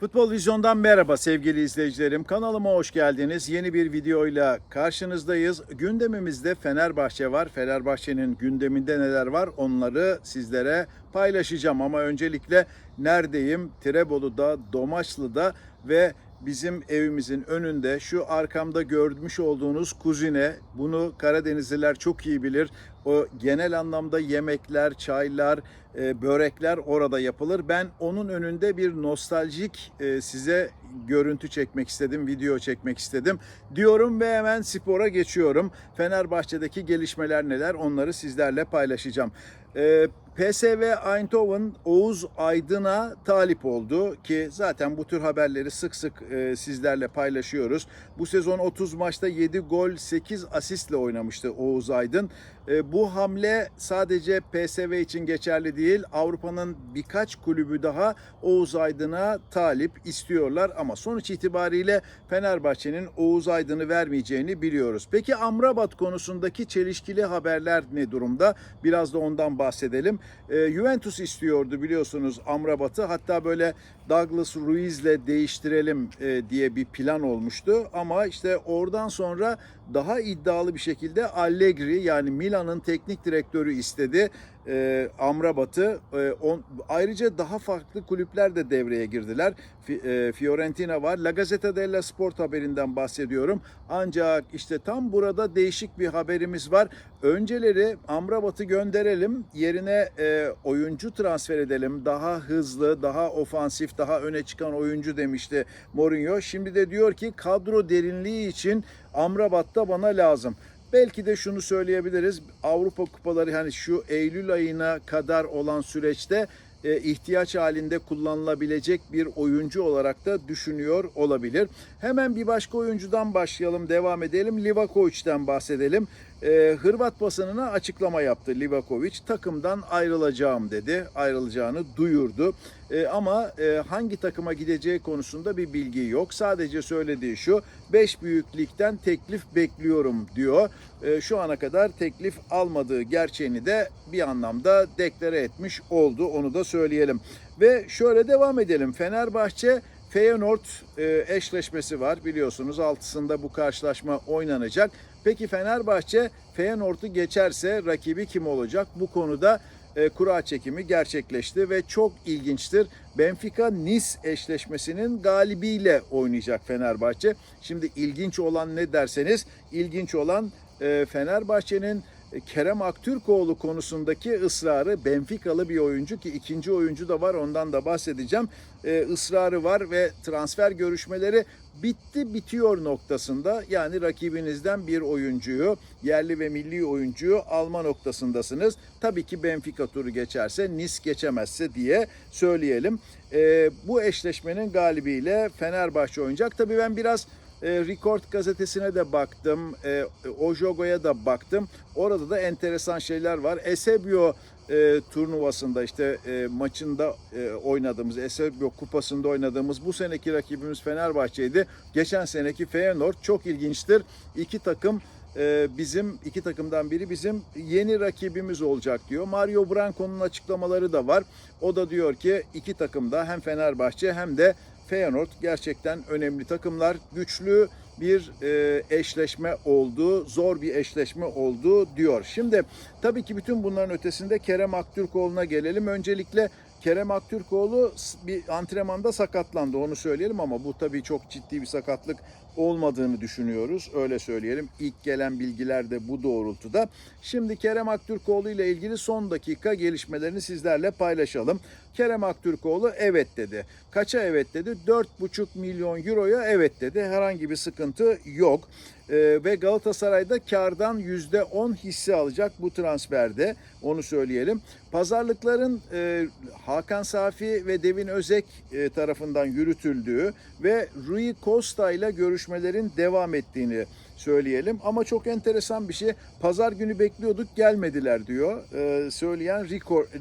Futbol Vizyon'dan merhaba sevgili izleyicilerim. Kanalıma hoş geldiniz. Yeni bir videoyla karşınızdayız. Gündemimizde Fenerbahçe var. Fenerbahçe'nin gündeminde neler var onları sizlere paylaşacağım. Ama öncelikle neredeyim? Tirebolu'da, Domaçlı'da ve bizim evimizin önünde şu arkamda görmüş olduğunuz kuzine. Bunu Karadenizliler çok iyi bilir. O genel anlamda yemekler, çaylar, e, börekler orada yapılır. Ben onun önünde bir nostaljik e, size görüntü çekmek istedim, video çekmek istedim diyorum ve hemen spora geçiyorum. Fenerbahçe'deki gelişmeler neler onları sizlerle paylaşacağım. E, PSV Eindhoven Oğuz Aydın'a talip oldu ki zaten bu tür haberleri sık sık e, sizlerle paylaşıyoruz. Bu sezon 30 maçta 7 gol 8 asistle oynamıştı Oğuz Aydın. E, bu hamle sadece PSV için geçerli değil. Avrupa'nın birkaç kulübü daha Oğuz Aydın'a talip istiyorlar ama sonuç itibariyle Fenerbahçe'nin Oğuz Aydın'ı vermeyeceğini biliyoruz. Peki Amrabat konusundaki çelişkili haberler ne durumda? Biraz da ondan bahsedelim. E, Juventus istiyordu biliyorsunuz Amrabat'ı. Hatta böyle Douglas Ruiz'le değiştirelim e, diye bir plan olmuştu. Ama işte oradan sonra daha iddialı bir şekilde Allegri yani Milan'ın teknik direktörü istedi e, Amrabat'ı. E, on, ayrıca daha farklı kulüpler de devreye girdiler. Fi- e, Fiorentina var. La Gazzetta della Sport haberinden bahsediyorum. Ancak işte tam burada değişik bir haberimiz var. Önceleri Amrabat'ı gönderelim. Yerine e, oyuncu transfer edelim. Daha hızlı, daha ofansif, daha öne çıkan oyuncu demişti Mourinho. Şimdi de diyor ki kadro derinliği için Amrabat da bana lazım. Belki de şunu söyleyebiliriz. Avrupa kupaları hani şu Eylül ayına kadar olan süreçte e, ihtiyaç halinde kullanılabilecek bir oyuncu olarak da düşünüyor olabilir. Hemen bir başka oyuncudan başlayalım, devam edelim. Livakovic'den bahsedelim. E, Hırvat basınına açıklama yaptı Livakovic. Takımdan ayrılacağım dedi. Ayrılacağını duyurdu. E, ama e, hangi takıma gideceği konusunda bir bilgi yok. Sadece söylediği şu. 5 büyük ligden teklif bekliyorum diyor. E, şu ana kadar teklif almadığı gerçeğini de bir anlamda deklare etmiş oldu. Onu da söyleyelim. Ve şöyle devam edelim. Fenerbahçe Feyenoord e, eşleşmesi var biliyorsunuz altısında bu karşılaşma oynanacak. Peki Fenerbahçe Feyenoord'u geçerse rakibi kim olacak? Bu konuda e, kura çekimi gerçekleşti ve çok ilginçtir. Benfica Nice eşleşmesinin galibiyle oynayacak Fenerbahçe. Şimdi ilginç olan ne derseniz ilginç olan e, Fenerbahçe'nin Kerem Aktürkoğlu konusundaki ısrarı Benficalı bir oyuncu ki ikinci oyuncu da var ondan da bahsedeceğim. Ee, ısrarı var ve transfer görüşmeleri bitti bitiyor noktasında. Yani rakibinizden bir oyuncuyu yerli ve milli oyuncuyu alma noktasındasınız. Tabii ki Benfica turu geçerse Nice geçemezse diye söyleyelim. Ee, bu eşleşmenin galibiyle Fenerbahçe oynayacak. Tabii ben biraz e, Record gazetesine de baktım, e, Ojogo'ya da baktım. Orada da enteresan şeyler var. Esebio e, turnuvasında işte e, maçında e, oynadığımız, Esebio kupasında oynadığımız bu seneki rakibimiz Fenerbahçe'ydi. Geçen seneki Feyenoord çok ilginçtir. İki takım e, bizim iki takımdan biri bizim yeni rakibimiz olacak diyor. Mario Branco'nun açıklamaları da var. O da diyor ki iki takım da hem Fenerbahçe hem de Feyenoord gerçekten önemli takımlar. Güçlü bir e, eşleşme oldu, zor bir eşleşme oldu diyor. Şimdi tabii ki bütün bunların ötesinde Kerem Aktürkoğlu'na gelelim. Öncelikle Kerem Aktürkoğlu bir antrenmanda sakatlandı onu söyleyelim ama bu tabii çok ciddi bir sakatlık olmadığını düşünüyoruz. Öyle söyleyelim. İlk gelen bilgiler de bu doğrultuda. Şimdi Kerem Aktürkoğlu ile ilgili son dakika gelişmelerini sizlerle paylaşalım. Kerem Aktürkoğlu evet dedi. Kaça evet dedi? 4,5 milyon euroya evet dedi. Herhangi bir sıkıntı yok. Ee, ve Galatasaray'da kardan %10 hisse alacak bu transferde. Onu söyleyelim. Pazarlıkların e, Hakan Safi ve Devin Özek e, tarafından yürütüldüğü ve Rui Costa ile görüşmelerin devam ettiğini söyleyelim. Ama çok enteresan bir şey. Pazar günü bekliyorduk gelmediler diyor. E, söyleyen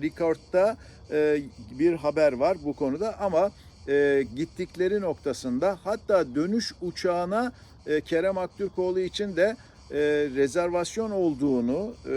Record'da e, bir haber var bu konuda ama e, gittikleri noktasında hatta dönüş uçağına e, Kerem Aktürkoğlu için de e, rezervasyon olduğunu e,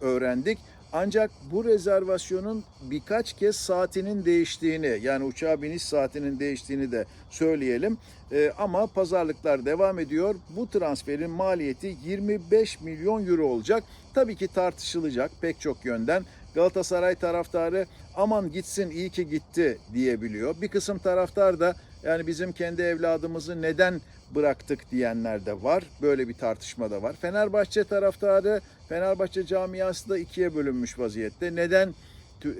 öğrendik. Ancak bu rezervasyonun birkaç kez saatinin değiştiğini yani uçağa biniş saatinin değiştiğini de söyleyelim. E, ama pazarlıklar devam ediyor. Bu transferin maliyeti 25 milyon euro olacak. Tabii ki tartışılacak pek çok yönden. Galatasaray taraftarı aman gitsin iyi ki gitti diyebiliyor. Bir kısım taraftar da yani bizim kendi evladımızı neden bıraktık diyenler de var. Böyle bir tartışma da var. Fenerbahçe taraftarı, Fenerbahçe camiası da ikiye bölünmüş vaziyette. Neden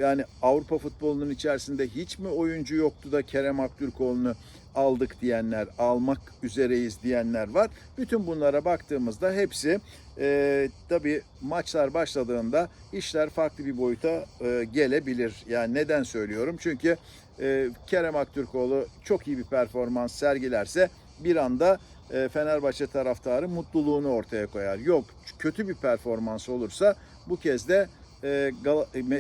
yani Avrupa futbolunun içerisinde hiç mi oyuncu yoktu da Kerem Aktürkoğlu'nu aldık diyenler, almak üzereyiz diyenler var. Bütün bunlara baktığımızda hepsi e, tabii maçlar başladığında işler farklı bir boyuta e, gelebilir. Yani neden söylüyorum? Çünkü e, Kerem Aktürkoğlu çok iyi bir performans sergilerse bir anda e, Fenerbahçe taraftarı mutluluğunu ortaya koyar. Yok kötü bir performans olursa bu kez de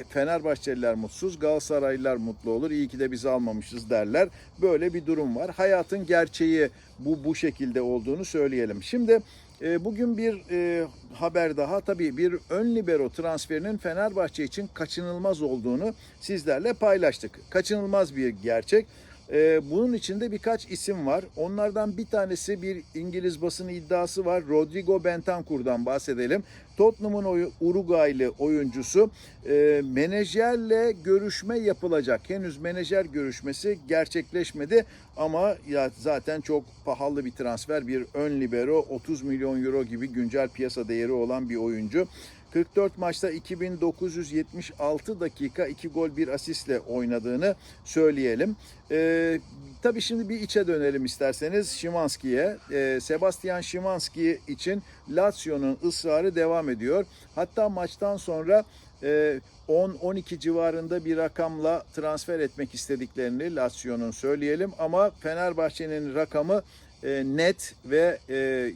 Fenerbahçeliler mutsuz, Galatasaraylılar mutlu olur. İyi ki de biz almamışız derler. Böyle bir durum var. Hayatın gerçeği bu bu şekilde olduğunu söyleyelim. Şimdi e, bugün bir e, haber daha tabii bir ön libero transferinin Fenerbahçe için kaçınılmaz olduğunu sizlerle paylaştık. Kaçınılmaz bir gerçek. Ee, bunun içinde birkaç isim var. Onlardan bir tanesi bir İngiliz basını iddiası var. Rodrigo Bentancur'dan bahsedelim. Tottenham'ın Uruguaylı oyuncusu e, menajerle görüşme yapılacak. Henüz menajer görüşmesi gerçekleşmedi ama zaten çok pahalı bir transfer. Bir ön libero 30 milyon euro gibi güncel piyasa değeri olan bir oyuncu. 44 maçta 2976 dakika 2 gol 1 asistle oynadığını söyleyelim. Ee, tabii şimdi bir içe dönelim isterseniz Şimanski'ye. Ee, Sebastian Şimanski için Lazio'nun ısrarı devam ediyor. Hatta maçtan sonra e, 10-12 civarında bir rakamla transfer etmek istediklerini Lazio'nun söyleyelim. Ama Fenerbahçe'nin rakamı e, net ve e,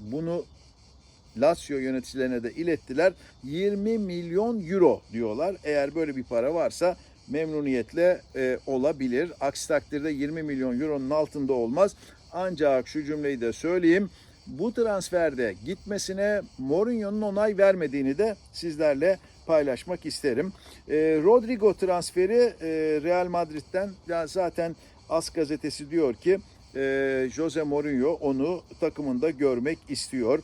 bunu Lazio yöneticilerine de ilettiler. 20 milyon euro diyorlar. Eğer böyle bir para varsa memnuniyetle e, olabilir. Aksi takdirde 20 milyon euronun altında olmaz. Ancak şu cümleyi de söyleyeyim. Bu transferde gitmesine Mourinho'nun onay vermediğini de sizlerle paylaşmak isterim. E, Rodrigo transferi e, Real Madrid'den ya zaten As gazetesi diyor ki e, Jose Mourinho onu takımında görmek istiyor.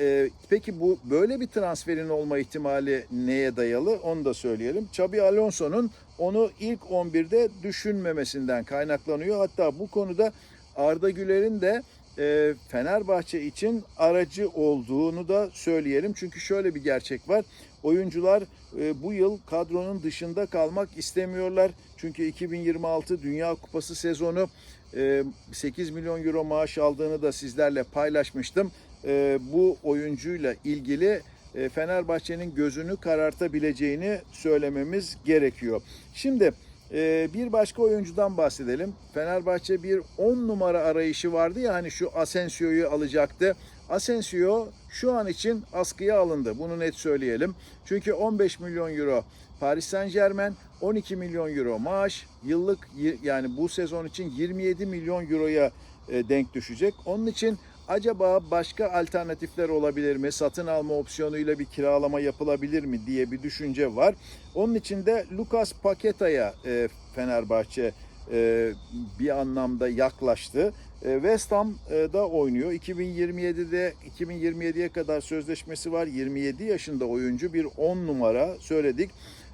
E, peki bu böyle bir transferin olma ihtimali neye dayalı onu da söyleyelim. Xabi Alonso'nun onu ilk 11'de düşünmemesinden kaynaklanıyor. Hatta bu konuda Arda Güler'in de e, Fenerbahçe için aracı olduğunu da söyleyelim. Çünkü şöyle bir gerçek var. Oyuncular e, bu yıl kadronun dışında kalmak istemiyorlar. Çünkü 2026 Dünya Kupası sezonu e, 8 milyon euro maaş aldığını da sizlerle paylaşmıştım. E, bu oyuncuyla ilgili e, Fenerbahçe'nin gözünü karartabileceğini söylememiz gerekiyor. Şimdi e, bir başka oyuncudan bahsedelim. Fenerbahçe bir 10 numara arayışı vardı ya hani şu Asensio'yu alacaktı. Asensio şu an için askıya alındı. Bunu net söyleyelim. Çünkü 15 milyon euro Paris Saint Germain 12 milyon euro maaş yıllık yani bu sezon için 27 milyon euroya e, denk düşecek. Onun için acaba başka alternatifler olabilir mi? Satın alma opsiyonuyla bir kiralama yapılabilir mi diye bir düşünce var. Onun için de Lucas Paqueta'ya e, Fenerbahçe e, bir anlamda yaklaştı. E, West Ham'da oynuyor. 2027'de 2027'ye kadar sözleşmesi var. 27 yaşında oyuncu bir 10 numara söyledik.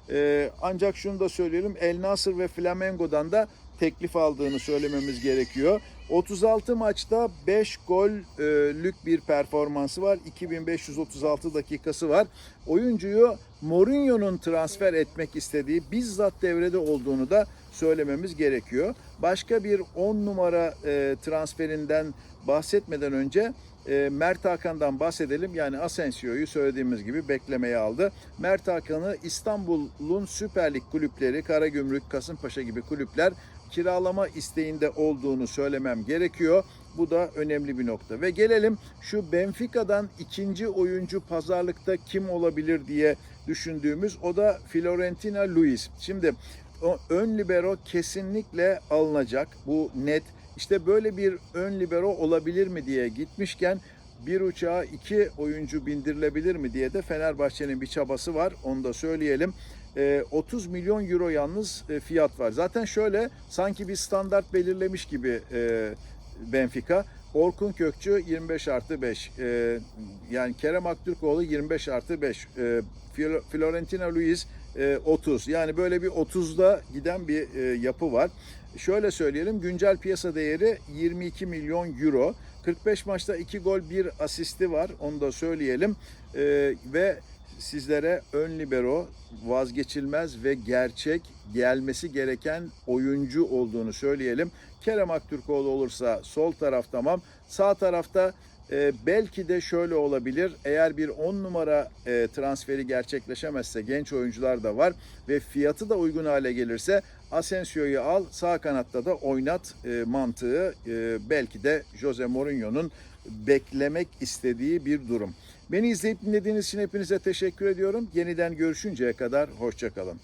E, ancak şunu da söyleyelim. El Nasır ve Flamengo'dan da teklif aldığını söylememiz gerekiyor. 36 maçta 5 gollük bir performansı var. 2536 dakikası var. Oyuncuyu Mourinho'nun transfer etmek istediği bizzat devrede olduğunu da söylememiz gerekiyor. Başka bir 10 numara e, transferinden bahsetmeden önce e, Mert Hakan'dan bahsedelim. Yani Asensio'yu söylediğimiz gibi beklemeye aldı. Mert Hakan'ı İstanbul'un Süper Lig kulüpleri, Karagümrük, Kasımpaşa gibi kulüpler kiralama isteğinde olduğunu söylemem gerekiyor. Bu da önemli bir nokta. Ve gelelim şu Benfica'dan ikinci oyuncu pazarlıkta kim olabilir diye düşündüğümüz o da Fiorentina Luis. Şimdi ön libero kesinlikle alınacak. Bu net. İşte böyle bir ön libero olabilir mi diye gitmişken bir uçağa iki oyuncu bindirilebilir mi diye de Fenerbahçe'nin bir çabası var. Onu da söyleyelim. E, 30 milyon euro yalnız e, fiyat var. Zaten şöyle sanki bir standart belirlemiş gibi e, Benfica. Orkun Kökçü 25 artı 5. E, yani Kerem Aktürkoğlu 25 artı 5. E, Fio- Florentina Luiz e, 30. Yani böyle bir 30'da giden bir e, yapı var. Şöyle söyleyelim güncel piyasa değeri 22 milyon euro. 45 maçta 2 gol 1 asisti var onu da söyleyelim. E, ve sizlere ön libero vazgeçilmez ve gerçek gelmesi gereken oyuncu olduğunu söyleyelim. Kerem Aktürkoğlu olursa sol taraf tamam. Sağ tarafta e, belki de şöyle olabilir. Eğer bir 10 numara e, transferi gerçekleşemezse genç oyuncular da var ve fiyatı da uygun hale gelirse Asensio'yu al sağ kanatta da oynat e, mantığı e, belki de Jose Mourinho'nun beklemek istediği bir durum. Beni izleyip dinlediğiniz için hepinize teşekkür ediyorum. Yeniden görüşünceye kadar hoşçakalın.